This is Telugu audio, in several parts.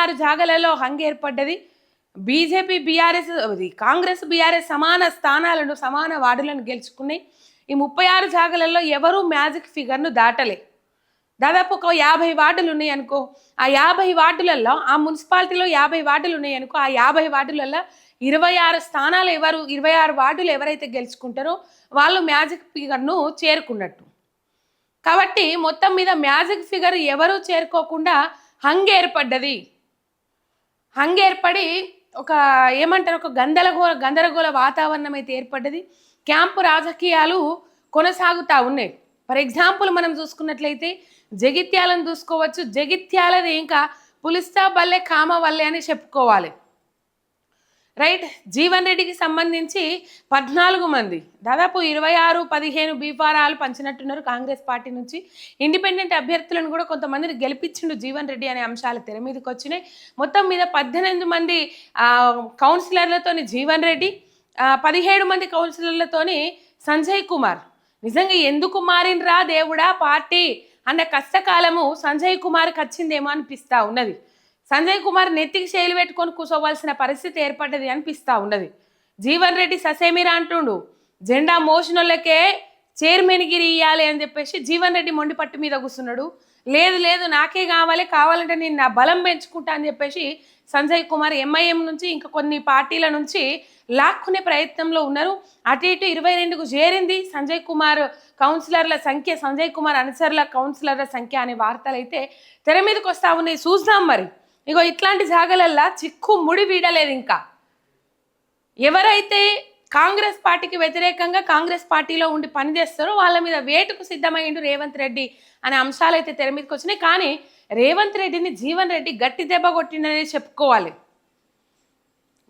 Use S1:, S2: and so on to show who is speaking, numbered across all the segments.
S1: ఆరు జాగలలో హంగ్ ఏర్పడ్డది. బీజేపీ బీఆర్ఎస్ అది కాంగ్రెస్ బీఆర్ఎస్ సమాన స్థానాలను సమాన వార్డులను గెలుచుకున్నాయి. ఈ ముప్పై ఆరు జాగలలో ఎవరూ మ్యాజిక్ ఫిగర్ను దాటలే. దాదాపు ఒక యాభై వార్డులు ఉన్నాయి అనుకో. ఆ యాభై వార్డులలో ఆ మున్సిపాలిటీలో యాభై వార్డులు ఉన్నాయి అనుకో ఆ యాభై వార్డులలో ఇరవై ఆరు స్థానాలు ఎవరు ఇరవై ఆరు వార్డులు ఎవరైతే గెలుచుకుంటారో వాళ్ళు మ్యాజిక్ ఫిగర్ను చేరుకున్నట్టు. కాబట్టి మొత్తం మీద మ్యాజిక్ ఫిగర్ ఎవరు చేరుకోకుండా హంగ్ ఏర్పడ్డది. హంగ్ ఏర్పడి ఒక ఏమంటారు ఒక గందరగోళ గందరగోళ వాతావరణం అయితే ఏర్పడ్డది. క్యాంపు రాజకీయాలు కొనసాగుతూ ఉన్నాయి. ఫర్ ఎగ్జాంపుల్ మనం చూసుకున్నట్లయితే జగిత్యాలను చూసుకోవచ్చు. జగిత్యాలది ఇంకా పులిస్తా బల్లె కామ వల్లే అని చెప్పుకోవాలి. రైట్? జీవన్ రెడ్డికి సంబంధించి పద్నాలుగు మంది దాదాపు ఇరవై ఆరు పదిహేను బీఫారాలు పంచినట్టున్నారు కాంగ్రెస్ పార్టీ నుంచి. ఇండిపెండెంట్ అభ్యర్థులను కూడా కొంతమందిని గెలిపించిండు జీవన్ రెడ్డి అనే అంశాలు తెర మీదకి వచ్చినాయి. మొత్తం మీద పద్దెనిమిది మంది కౌన్సిలర్లతోని జీవన్ రెడ్డి పదిహేడు మంది కౌన్సిలర్లతోని సంజయ్ కుమార్. నిజంగా ఎందుకు మారినరా దేవుడా పార్టీ? అన్న కష్టకాలము సంజయ్ కుమార్కి వచ్చిందేమో అనిపిస్తా ఉన్నది. సంజయ్ కుమార్ నెత్తికి శైలి పెట్టుకొని కూసోవాల్సిన పరిస్థితి ఏర్పడ్డది అనిపిస్తా ఉన్నది. జీవన్ రెడ్డి ససేమిరా అంటుండు జెండా మోషనోళ్ళకే చైర్మన్ గిరి ఇయ్యాలి అని చెప్పేసి జీవన్ రెడ్డి మొండి పట్టు మీద కూర్చున్నాడు లేదు లేదు నాకే కావాలి కావాలంటే నేను నా బలం పెంచుకుంటా అని చెప్పేసి సంజయ్ కుమార్ ఎంఐఎం నుంచి ఇంకా కొన్ని పార్టీల నుంచి లాక్కునే ప్రయత్నంలో ఉన్నారు. అటు ఇటు ఇరవై రెండుకు చేరింది సంజయ్ కుమార్ కౌన్సిలర్ల సంఖ్య సంజయ్ కుమార్ అనుసరుల కౌన్సిలర్ల సంఖ్య అనే వార్తలు అయితే తెర మీదకి వస్తూ ఉన్నాయి. చూద్దాం మరి. ఇగో ఇట్లాంటి జాగలల్లా చిక్కు ముడి వీడలేదు ఇంకా. ఎవరైతే కాంగ్రెస్ పార్టీకి వ్యతిరేకంగా కాంగ్రెస్ పార్టీలో ఉండి పనిచేస్తారో వాళ్ళ మీద వేటుకు సిద్ధమైండు రేవంత్ రెడ్డి అనే అంశాలు అయితే తెర మీదకి వచ్చినాయి. కానీ రేవంత్ రెడ్డిని జీవన్ రెడ్డి గట్టి దెబ్బ కొట్టిండనే చెప్పుకోవాలి.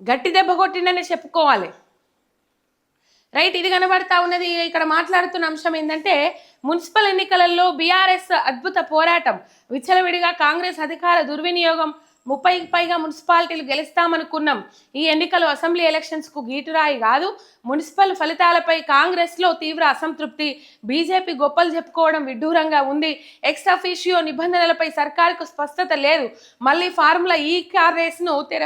S1: గట్టి దెబ్బ కొట్టిండనే చెప్పుకోవాలి. రైట్ ఇది కనబడతా ఉన్నది. ఇక్కడ మాట్లాడుతున్న అంశం ఏంటంటే మున్సిపల్ ఎన్నికలలో బీఆర్ఎస్ అద్భుత పోరాటం. విచ్చలవిడిగా కాంగ్రెస్ అధికార దుర్వినియోగం ముప్పై పైగా మున్సిపాలిటీలు గెలుస్తామనుకున్నాం. ఈ ఎన్నికలు అసెంబ్లీ ఎలక్షన్స్కు గీటురాయి కాదు. మున్సిపల్ ఫలితాలపై కాంగ్రెస్లో తీవ్ర అసంతృప్తి. బీజేపీ గొప్పలు చెప్పుకోవడం విడ్డూరంగా ఉంది. ఎక్స్ నిబంధనలపై సర్కారుకు స్పష్టత లేదు. మళ్ళీ ఫార్ములా ఈ కార్ రేస్ను తెర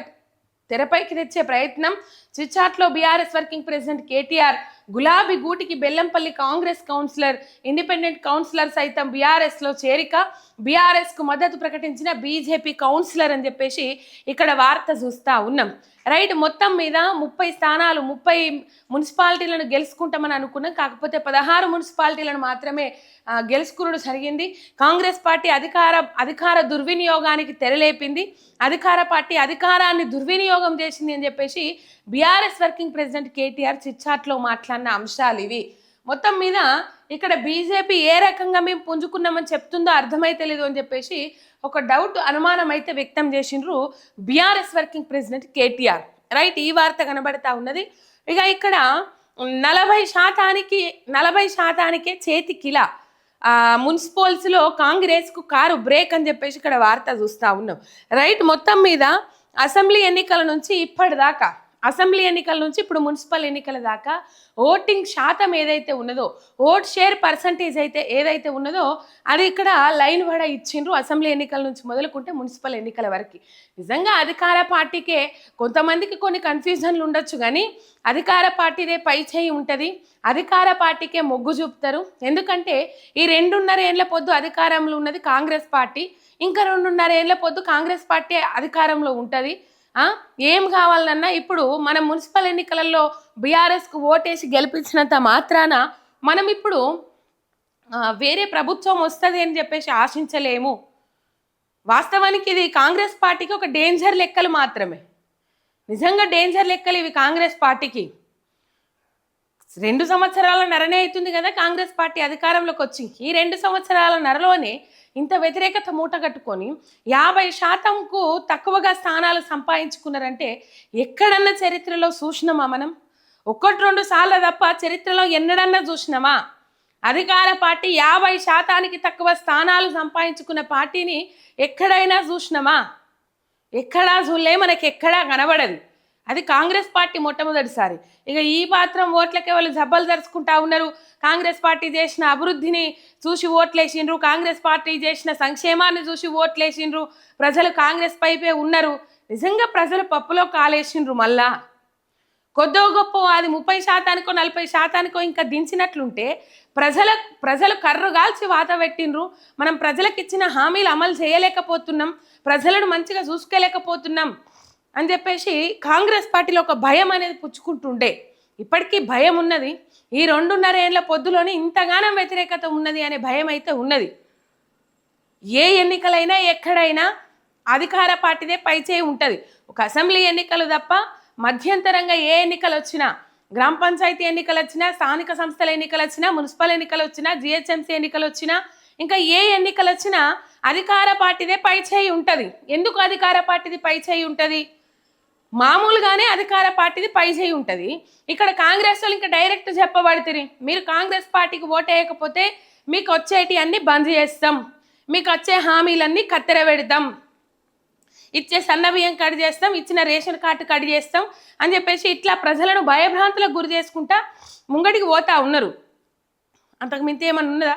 S1: తెరపైకి తెచ్చే ప్రయత్నం. చిచ్చాట్లో బీఆర్ఎస్ వర్కింగ్ ప్రెసిడెంట్ కేటీఆర్ గులాబీ గూటికి Bellampalli Congress councillor independent councillor సైతం బీఆర్ఎస్లో చేరిక బీఆర్ఎస్కు మద్దతు ప్రకటించిన బీజేపీ కౌన్సిలర్ అని చెప్పేసి ఇక్కడ వార్త చూస్తా ఉన్నాం. రైట్ మొత్తం మీద ముప్పై స్థానాలు ముప్పై మున్సిపాలిటీలను గెలుచుకుంటామని అనుకున్నాం. కాకపోతే పదహారు మున్సిపాలిటీలను మాత్రమే ఆ, జరిగింది. కాంగ్రెస్ పార్టీ అధికార అధికార దుర్వినియోగానికి తెరలేపింది. అధికార పార్టీ అధికారాన్ని దుర్వినియోగం చేసింది అని చెప్పేసి బీఆర్ఎస్ వర్కింగ్ ప్రెసిడెంట్ కేటీఆర్ చిచ్చాట్లో మాట్లాడిన అంశాలు ఇవి. మొత్తం మీద ఇక్కడ బీజేపీ ఏ రకంగా మేము పుంజుకున్నామని చెప్తుందో అర్థమైతలేదు అని చెప్పేసి ఒక డౌట్ అనుమానం అయితే వ్యక్తం చేసిండ్రు BRS working president KTR. Right ఈ వార్త కనబడతా ఉన్నది. ఇక ఇక్కడ నలభై శాతానికి నలభై శాతానికే చేతి కిల. మున్సిపల్స్లో కాంగ్రెస్కు కారు బ్రేక్ అని చెప్పేసి ఇక్కడ వార్త చూస్తూ ఉన్నాం. రైట్ మొత్తం మీద అసెంబ్లీ ఎన్నికల నుంచి ఇప్పటిదాకా అసెంబ్లీ ఎన్నికల నుంచి ఇప్పుడు మున్సిపల్ ఎన్నికల దాకా ఓటింగ్ శాతం ఏదైతే ఉన్నదో ఓట్ షేర్ పర్సంటేజ్ అయితే ఏదైతే ఉన్నదో అది ఇక్కడ లైన్ వడ ఇచ్చిండ్రు అసెంబ్లీ ఎన్నికల నుంచి మొదలుకుంటే మున్సిపల్ ఎన్నికల వరకు. నిజంగా అధికార పార్టీకే కొంతమందికి కొన్ని కన్ఫ్యూజన్లు ఉండొచ్చు కానీ అధికార పార్టీదే పై చేయి ఉంటుంది. అధికార పార్టీకే మొగ్గు చూపుతారు. ఎందుకంటే ఈ రెండున్నర ఏళ్ళ పొద్దు అధికారంలో ఉన్నది కాంగ్రెస్ పార్టీ. ఇంకా రెండున్నర ఏళ్ళ పొద్దు కాంగ్రెస్ పార్టీ అధికారంలో ఉంటుంది. ఏం కావాలన్నా ఇప్పుడు మనం మున్సిపల్ ఎన్నికలలో బీఆర్ఎస్కు ఓటేసి గెలిపించినంత మాత్రాన మనం ఇప్పుడు వేరే ప్రభుత్వం వస్తుంది అని చెప్పేసి ఆశించలేము. వాస్తవానికి ఇది కాంగ్రెస్ పార్టీకి ఒక డేంజర్ లెక్కలు మాత్రమే. నిజంగా డేంజర్ లెక్కలు ఇవి కాంగ్రెస్ పార్టీకి. రెండు సంవత్సరాల నరనే అవుతుంది కదా కాంగ్రెస్ పార్టీ అధికారంలోకి వచ్చి ఈ రెండు సంవత్సరాల నరలోనే ఇంత వ్యతిరేకత మూట కట్టుకొని యాభై శాతంకు తక్కువగా స్థానాలు సంపాదించుకున్నారంటే ఎక్కడన్నా చరిత్రలో చూసినామా మనం? ఒకటి రెండు సార్లు తప్ప చరిత్రలో ఎన్నడన్నా చూసినామా? అధికార పార్టీ యాభై శాతానికి తక్కువ స్థానాలు సంపాదించుకున్న పార్టీని ఎక్కడైనా చూసినామా? ఎక్కడా చూడలే మనకి ఎక్కడా కనబడదు. అది కాంగ్రెస్ పార్టీ మొట్టమొదటిసారి. ఇక ఈ మాత్రం ఓట్లకే వాళ్ళు జబ్బలు జరుచుకుంటా ఉన్నారు. కాంగ్రెస్ పార్టీ చేసిన అభివృద్ధిని చూసి ఓట్లేసిండ్రు. కాంగ్రెస్ పార్టీ చేసిన సంక్షేమాన్ని చూసి ఓట్లేసిండ్రు. ప్రజలు కాంగ్రెస్ పైపే ఉన్నారు. నిజంగా ప్రజలు పప్పులో కాలేసిండ్రు మళ్ళా. కొద్దో గొప్ప అది ముప్పై శాతానికో నలభై శాతానికో ఇంకా దించినట్లుంటే ప్రజల ప్రజలు కర్రు కాల్చి వాత పెట్టిండ్రు. మనం ప్రజలకు ఇచ్చిన హామీలు అమలు చేయలేకపోతున్నాం. ప్రజలను మంచిగా చూసుకోలేకపోతున్నాం. అని చెప్పేసి కాంగ్రెస్ పార్టీలో ఒక భయం అనేది పుచ్చుకుంటుండే. ఇప్పటికీ భయం ఉన్నది. ఈ రెండున్నర ఏళ్ళ పొద్దులోనే ఇంతగానం వ్యతిరేకత ఉన్నది అనే భయం అయితే ఉన్నది. ఏ ఎన్నికలైనా ఎక్కడైనా అధికార పార్టీదే పైచేయి ఉంటుంది. ఒక అసెంబ్లీ ఎన్నికలు తప్ప మధ్యంతరంగా ఏ ఎన్నికలు వచ్చినా గ్రామ పంచాయతీ ఎన్నికలు వచ్చినా స్థానిక సంస్థల ఎన్నికలు వచ్చినా మున్సిపల్ ఎన్నికలు వచ్చినా జిహెచ్ఎంసీ ఎన్నికలు వచ్చినా ఇంకా ఏ ఎన్నికలు వచ్చినా అధికార పార్టీదే పైచేయి ఉంటుంది. ఎందుకు అధికార పార్టీది పైచేయి ఉంటుంది? మామూలుగానే అధికార పార్టీది పైచేయి ఉంటుంది. ఇక్కడ కాంగ్రెస్ వాళ్ళు ఇంకా డైరెక్ట్ చెప్పబడుతుంది మీరు కాంగ్రెస్ పార్టీకి ఓటేయకపోతే మీకు వచ్చేటి అన్ని బంద్ చేస్తాం. మీకు వచ్చే హామీలన్నీ కత్తెర పెడతాం. ఇచ్చే సన్న బియ్యం కట్ చేస్తాం ఇచ్చిన రేషన్ కార్డు కట్ చేస్తాం అని చెప్పేసి ఇట్లా ప్రజలను భయభ్రాంతులకు గురి చేసుకుంటా ముంగడికి పోతా ఉన్నారు. అంతకు మించి ఏమన్నా ఉన్నదా?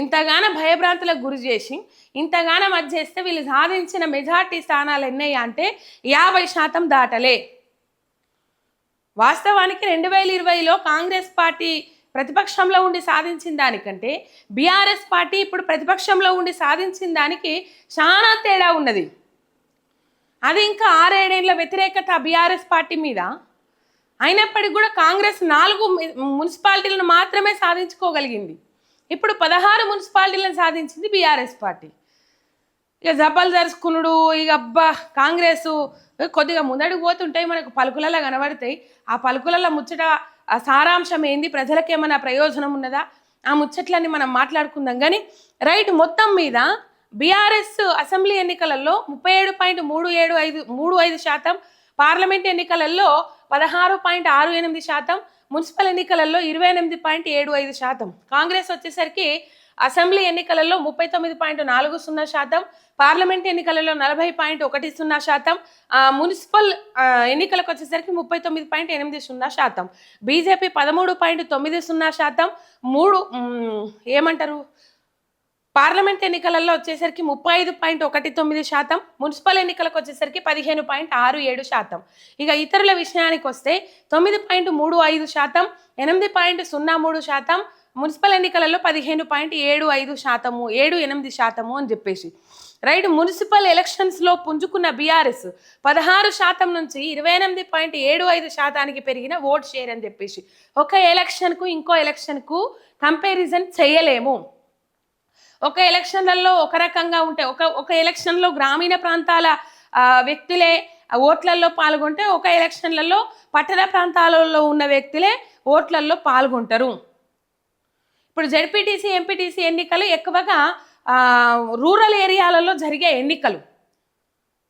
S1: ఇంతగానో భయభ్రాంతులకు గురి చేసి ఇంతగానో మధ్య చేస్తే వీళ్ళు సాధించిన మెజార్టీ స్థానాలు ఎన్నయ్యా అంటే యాభై శాతం దాటలే. వాస్తవానికి రెండు వేల ఇరవైలో కాంగ్రెస్ పార్టీ ప్రతిపక్షంలో ఉండి సాధించిన దానికంటే బీఆర్ఎస్ పార్టీ ఇప్పుడు ప్రతిపక్షంలో ఉండి సాధించిన దానికి చాలా తేడా ఉన్నది. అది ఇంకా ఆరేడేళ్ళ వ్యతిరేకత బీఆర్ఎస్ పార్టీ మీద. అయినప్పటికీ కూడా కాంగ్రెస్ నాలుగు మున్సిపాలిటీలను మాత్రమే సాధించుకోగలిగింది. ఇప్పుడు పదహారు మున్సిపాలిటీలను సాధించింది బీఆర్ఎస్ పార్టీ. ఇక జబ్బలు జరుచుకునుడు ఇక అబ్బా కాంగ్రెస్ కొద్దిగా ముందడుగు పోతుంటాయి మనకు పలుకులలో కనబడతాయి. ఆ పలుకులలో ముచ్చట ఆ సారాంశం ఏంది? ప్రజలకు ఏమైనా ప్రయోజనం ఉన్నదా? ఆ ముచ్చట్లన్నీ మనం మాట్లాడుకుందాం. కానీ రైట్ మొత్తం మీద బీఆర్ఎస్ అసెంబ్లీ ఎన్నికలలో ముప్పై ఏడు పాయింట్ మూడు ఏడు ఐదు మూడు ఐదు శాతం పార్లమెంట్ ఎన్నికలలో పదహారు పాయింట్ ఆరు ఎనిమిది శాతం మున్సిపల్ ఎన్నికలలో ఇరవై ఎనిమిది పాయింట్ ఏడు ఐదు శాతం. కాంగ్రెస్ వచ్చేసరికి అసెంబ్లీ ఎన్నికలలో ముప్పై తొమ్మిది పాయింట్ నాలుగు సున్నా శాతం పార్లమెంట్ ఎన్నికలలో నలభై పాయింట్ ఒకటి సున్నా శాతం మున్సిపల్ ఎన్నికలకు వచ్చేసరికి ముప్పై తొమ్మిది పాయింట్ ఎనిమిది సున్నా శాతం. బీజేపీ పదమూడు పాయింట్ తొమ్మిది సున్నా శాతం మూడు ఏమంటారు? పార్లమెంట్ ఎన్నికలలో వచ్చేసరికి ముప్పై ఐదు పాయింట్ ఒకటి తొమ్మిది శాతం మున్సిపల్ ఎన్నికలకు వచ్చేసరికి పదిహేను పాయింట్ ఆరు ఏడు శాతం. ఇక ఇతరుల విషయానికి వస్తే తొమ్మిది పాయింట్ మూడు ఐదు శాతం ఎనిమిది పాయింట్ సున్నా మూడు శాతం మున్సిపల్ ఎన్నికలలో పదిహేను పాయింట్ ఏడు ఐదు శాతము ఏడు ఎనిమిది శాతము అని చెప్పేసి. రైట్ మున్సిపల్ ఎలక్షన్స్లో పుంజుకున్న బీఆర్ఎస్ పదహారు శాతం నుంచి ఇరవై ఎనిమిది పాయింట్ ఏడు ఐదు శాతానికి పెరిగిన ఓట్ షేర్ అని చెప్పేసి. ఒక ఎలక్షన్కు ఇంకో ఎలక్షన్కు కంపారిజన్ చేయలేము. ఒక ఎలక్షన్లలో ఒక రకంగా ఉంటే ఒక ఒక ఎలక్షన్లో గ్రామీణ ప్రాంతాల వ్యక్తులే ఓట్లల్లో ఓట్లలో పాల్గొంటే ఒక ఎలక్షన్లలో పట్టణ ప్రాంతాలలో ఉన్న వ్యక్తులే ఓట్లలో పాల్గొంటారు. ఇప్పుడు జడ్పీటీసీ ఎంపీటీసీ ఎన్నికలు ఎక్కువగా రూరల్ ఏరియాలలో జరిగే ఎన్నికలు.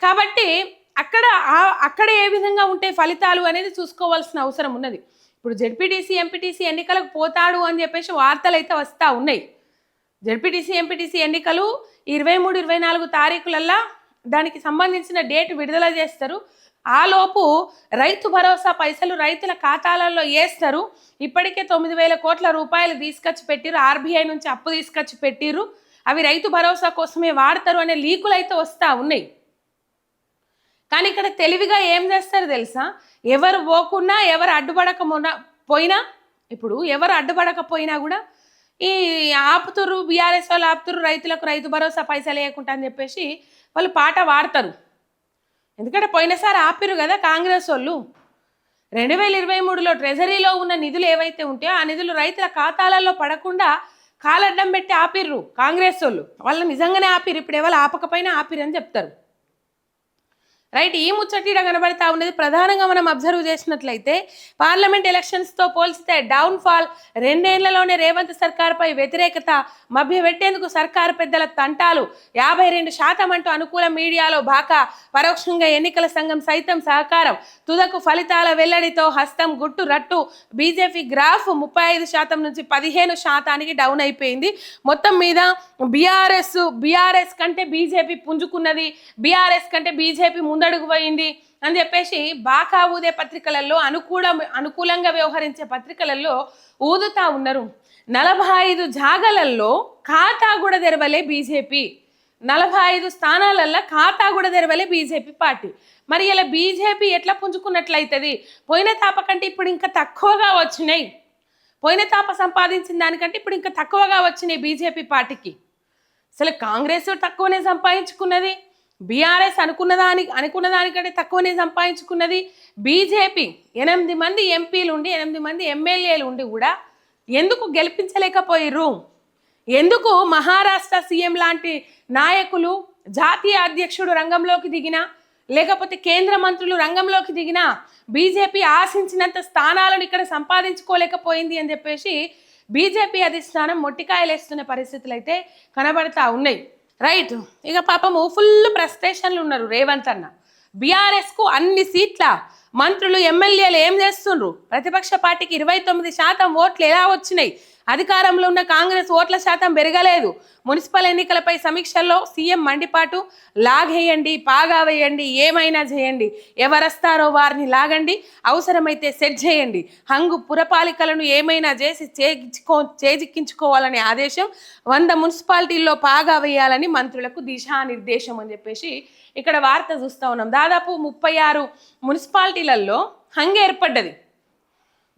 S1: కాబట్టి అక్కడ అక్కడ ఏ విధంగా ఉంటే ఫలితాలు అనేది చూసుకోవాల్సిన అవసరం ఉన్నది. ఇప్పుడు జడ్పీటీసీ ఎంపీటీసీ ఎన్నికలకు పోతాడు అని చెప్పేసి వార్తలు అయితే వస్తూ ఉన్నాయి. జడ్పీటీసీ ఎంపీటీసీ ఎన్నికలు ఇరవై మూడు ఇరవై నాలుగు తారీఖులల్లా దానికి సంబంధించిన డేట్ విడుదల చేస్తారు. ఆలోపు రైతు భరోసా పైసలు రైతుల ఖాతాలలో వేస్తారు ఇప్పటికే తొమ్మిది వేల కోట్ల రూపాయలు తీసుకొచ్చి పెట్టిరు ఆర్బీఐ నుంచి అప్పు తీసుకొచ్చి పెట్టిరు అవి రైతు భరోసా కోసమే వాడతారు అనే లీకులు అయితే వస్తూ ఉన్నాయి. కానీ ఇక్కడ తెలివిగా ఏం చేస్తారు తెలుసా? ఎవరు పోకున్నా ఎవరు అడ్డుపడక పోయినా ఇప్పుడు ఎవరు అడ్డుపడకపోయినా కూడా ఈ ఆపుతురు బీఆర్ఎస్ వాళ్ళు ఆపుతురు రైతులకు రైతు భరోసా పైసలు వేయకుండా అని చెప్పేసి వాళ్ళు పాట వాడతారు ఎందుకంటే పోయినసారి ఆపిరు కదా కాంగ్రెస్ వాళ్ళు. రెండు వేల ఇరవై మూడులో ట్రెజరీలో ఉన్న నిధులు ఏవైతే ఉంటాయో ఆ నిధులు రైతుల ఖాతాలలో పడకుండా కాలడ్డం పెట్టి ఆపిర్రు కాంగ్రెస్ వాళ్ళు. వాళ్ళు నిజంగానే ఆపిరు ఇప్పుడు ఎవరు ఆపకపోయినా ఆపిరు అని చెప్తారు. రైట్ ఈ ముచ్చటీడ కనబడతా ఉన్నది. ప్రధానంగా మనం అబ్జర్వ్ చేసినట్లయితే పార్లమెంట్ ఎలక్షన్స్తో పోల్చితే డౌన్ ఫాల్ రెండేళ్ళలోనే రేవంత్ సర్కార్పై వ్యతిరేకత మభ్యపెట్టేందుకు సర్కారు పెద్దల తంటాలు. యాభై రెండు శాతం అంటూ అనుకూల మీడియాలో బాకా పరోక్షంగా ఎన్నికల సంఘం సైతం సహకారం. తుదకు ఫలితాల వెల్లడితో హస్తం గుట్టు రట్టు బీజేపీ గ్రాఫ్ ముప్పై ఐదు శాతం నుంచి పదిహేను శాతానికి డౌన్ అయిపోయింది. మొత్తం మీద బీఆర్ఎస్ బీఆర్ఎస్ కంటే బీజేపీ పుంజుకున్నది. బీఆర్ఎస్ కంటే బీజేపీ ముందు ముందడుగు పోయింది అని చెప్పేసి బాకా ఊదే పత్రికలలో అనుకూల అనుకూలంగా వ్యవహరించే పత్రికలలో ఊదుతా ఉన్నారు. నలభై ఐదు జాగలల్లో ఖాతా కూడా తెరవలే బీజేపీ. నలభై ఐదు స్థానాలల్లో ఖాతా కూడా తెరవలే బీజేపీ పార్టీ. మరి ఇలా బీజేపీ ఎట్లా పుంజుకున్నట్లయితుంది? పోయిన తాప కంటే ఇప్పుడు ఇంకా తక్కువగా వచ్చినాయి. పోయిన తాప సంపాదించిన దానికంటే ఇప్పుడు ఇంకా తక్కువగా వచ్చినాయి బీజేపీ పార్టీకి. అసలు కాంగ్రెస్ తక్కువనే సంపాదించుకున్నది. బీఆర్ఎస్ అనుకున్న దాని అనుకున్న దానికంటే తక్కువనే సంపాదించుకున్నది బీజేపీ. ఎనిమిది మంది ఎంపీలు ఉండి ఎనిమిది మంది ఎమ్మెల్యేలు ఉండి కూడా ఎందుకు గెలిపించలేకపోయారు ఎందుకు మహారాష్ట్ర సీఎం లాంటి నాయకులు జాతీయ అధ్యక్షుడు రంగంలోకి దిగినా లేకపోతే కేంద్ర మంత్రులు రంగంలోకి దిగినా బీజేపీ ఆశించినంత స్థానాలను ఇక్కడ సంపాదించుకోలేకపోయింది అని చెప్పేసి బీజేపీ అధిష్టానం మొట్టికాయలేస్తున్న పరిస్థితులు అయితే కనబడతా ఉన్నాయి. రైట్ ఇక పాపము ఫుల్ ప్రస్టేషన్లు ఉన్నారు. రేవంత్ అన్న. బీఆర్ఎస్కు అన్ని సీట్ల మంత్రులు ఎమ్మెల్యేలు ఏం చేస్తుండ్రు? ప్రతిపక్ష పార్టీకి ఇరవై తొమ్మిది శాతం ఓట్లు ఎలా వచ్చినాయి? అధికారంలో ఉన్న కాంగ్రెస్ ఓట్ల శాతం పెరగలేదు. మున్సిపల్ ఎన్నికలపై సమీక్షల్లో సీఎం మండిపాటు లాగేయండి పాగా వేయండి ఏమైనా చేయండి. ఎవరస్తారో వారిని లాగండి అవసరమైతే సెట్ చేయండి. హంగు పురపాలికలను ఏమైనా చేసి చేజిక్కో చేజిక్కించుకోవాలనే ఆదేశం వంద మున్సిపాలిటీల్లో పాగా వేయాలని మంత్రులకు దిశానిర్దేశం అని చెప్పేసి ఇక్కడ వార్త చూస్తూ ఉన్నాం. దాదాపు ముప్పై ఆరు మున్సిపాలిటీలలో హంగ్ ఏర్పడ్డది.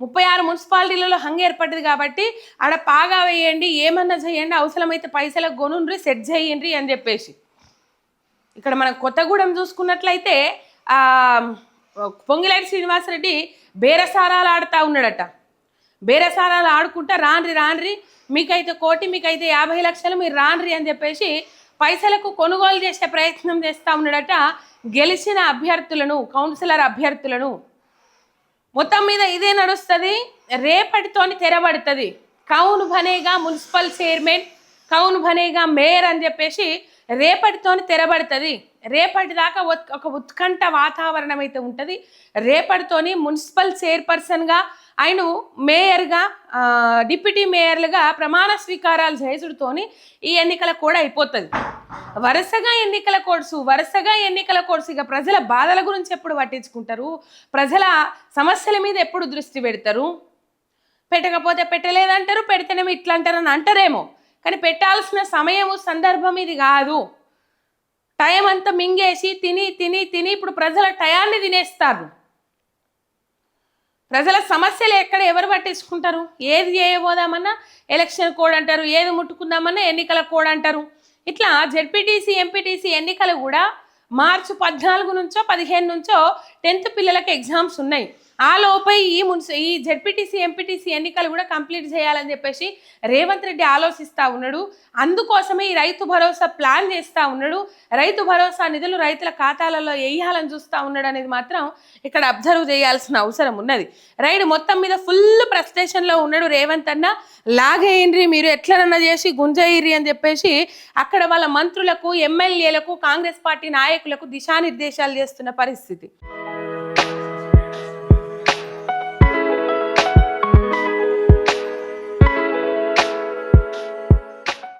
S1: ముప్పై ఆరు మున్సిపాలిటీలలో హంగ్ ఏర్పడ్డది కాబట్టి ఆడ పాగా వేయండి ఏమన్నా చేయండి అవసరమైతే పైసలకు కొనుండ్రి సెట్ చేయండి అని చెప్పేసి. ఇక్కడ మనం కొత్తగూడెం చూసుకున్నట్లయితే పొంగిలేటి శ్రీనివాసరెడ్డి బేరసారాలు ఆడుతూ ఉన్నాడట. బేరసారాలు ఆడుకుంటా రాన్రి రాన్రి మీకైతే కోటి మీకైతే యాభై లక్షలు మీరు రాన్రి అని చెప్పేసి పైసలకు కొనుగోలు చేసే ప్రయత్నం చేస్తూ ఉన్నాడట గెలిచిన అభ్యర్థులను కౌన్సిలర్ అభ్యర్థులను. మొత్తం మీద ఇదే నడుస్తుంది. రేపటితోని తెరబడుతుంది. కౌన్ భనేగా మున్సిపల్ చైర్మన్ కౌన్ భనేగా మేయర్ అని చెప్పేసి రేపటితోని తెరబడుతుంది. రేపటి దాకా ఒక ఉత్కంఠ వాతావరణం అయితే ఉంటుంది. రేపటితోని మున్సిపల్ చైర్పర్సన్గా ఆయన మేయర్గా డిప్యూటీ మేయర్లుగా ప్రమాణ స్వీకారాలు చేసుడుతోని ఈ ఎన్నికల కూడా అయిపోతుంది. వరుసగా ఎన్నికల కోర్సు వరుసగా ఎన్నికల కోర్సు ఇక ప్రజల బాధల గురించి ఎప్పుడు పట్టించుకుంటారు? ప్రజల సమస్యల మీద ఎప్పుడు దృష్టి పెడతారు? పెట్టకపోతే పెట్టలేదంటారు పెడితేనేమో ఇట్లా అంటారని అంటారేమో. కానీ పెట్టాల్సిన సమయము సందర్భం ఇది కాదు. టైం అంతా మింగేసి తిని తిని తిని ఇప్పుడు ప్రజల టయాన్ని తినేస్తారు. ప్రజల సమస్యలు ఎక్కడ ఎవరు పట్టించుకుంటారు? ఏది చేయబోదామన్నా ఎలక్షన్ కోడ్ అంటారు ఏది ముట్టుకుందామన్నా ఎన్నికల కోడ్ అంటారు. ఇట్లా జెడ్పీటీసీ ఎంపీటీసీ ఎన్నికలు కూడా మార్చి పద్నాలుగు నుంచో పదిహేను నుంచో టెన్త్ పిల్లలకు ఎగ్జామ్స్ ఉన్నాయి. ఆ లోపై ఈ మున్సి ఈ జెడ్పీటీసీ ఎంపీటీసీ ఎన్నికలు కూడా కంప్లీట్ చేయాలని చెప్పేసి రేవంత్ రెడ్డి ఆలోచిస్తూ ఉన్నాడు. అందుకోసమే ఈ రైతు భరోసా ప్లాన్ చేస్తూ ఉన్నాడు. రైతు భరోసా నిధులు రైతుల ఖాతాలలో వేయాలని చూస్తూ ఉన్నాడు అనేది మాత్రం ఇక్కడ అబ్జర్వ్ చేయాల్సిన అవసరం ఉన్నది. రైడ్ మొత్తం మీద ఫుల్ ప్రస్టేషన్లో ఉన్నాడు రేవంత్ అన్న. లాగేయండి మీరు ఎట్లనన్నా చేసి గుంజయ్యి అని చెప్పేసి అక్కడ వాళ్ళ మంత్రులకు ఎమ్మెల్యేలకు కాంగ్రెస్ పార్టీ నాయకులకు దిశానిర్దేశాలు చేస్తున్న పరిస్థితి.